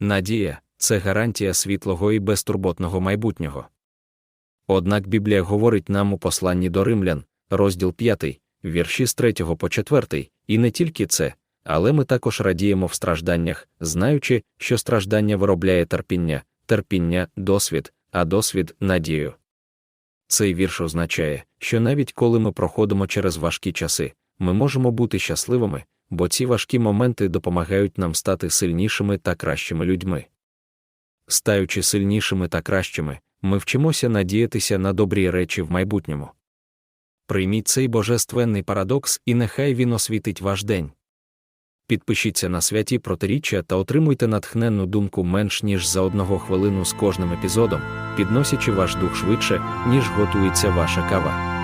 Надія це гарантія світлого і безтурботного майбутнього. Однак Біблія говорить нам у посланні до римлян, розділ 5, вірші з 3 по 4, і не тільки це, але ми також радіємо в стражданнях, знаючи, що страждання виробляє терпіння, терпіння досвід, а досвід надію. Цей вірш означає, що навіть коли ми проходимо через важкі часи, ми можемо бути щасливими, бо ці важкі моменти допомагають нам стати сильнішими та кращими людьми. Стаючи сильнішими та кращими, ми вчимося надіятися на добрі речі в майбутньому. Прийміть цей божественний парадокс і нехай він освітить ваш день. Підпишіться на святі протиріччя та отримуйте натхненну думку менш ніж за одного хвилину з кожним епізодом, підносячи ваш дух швидше, ніж готується ваша кава.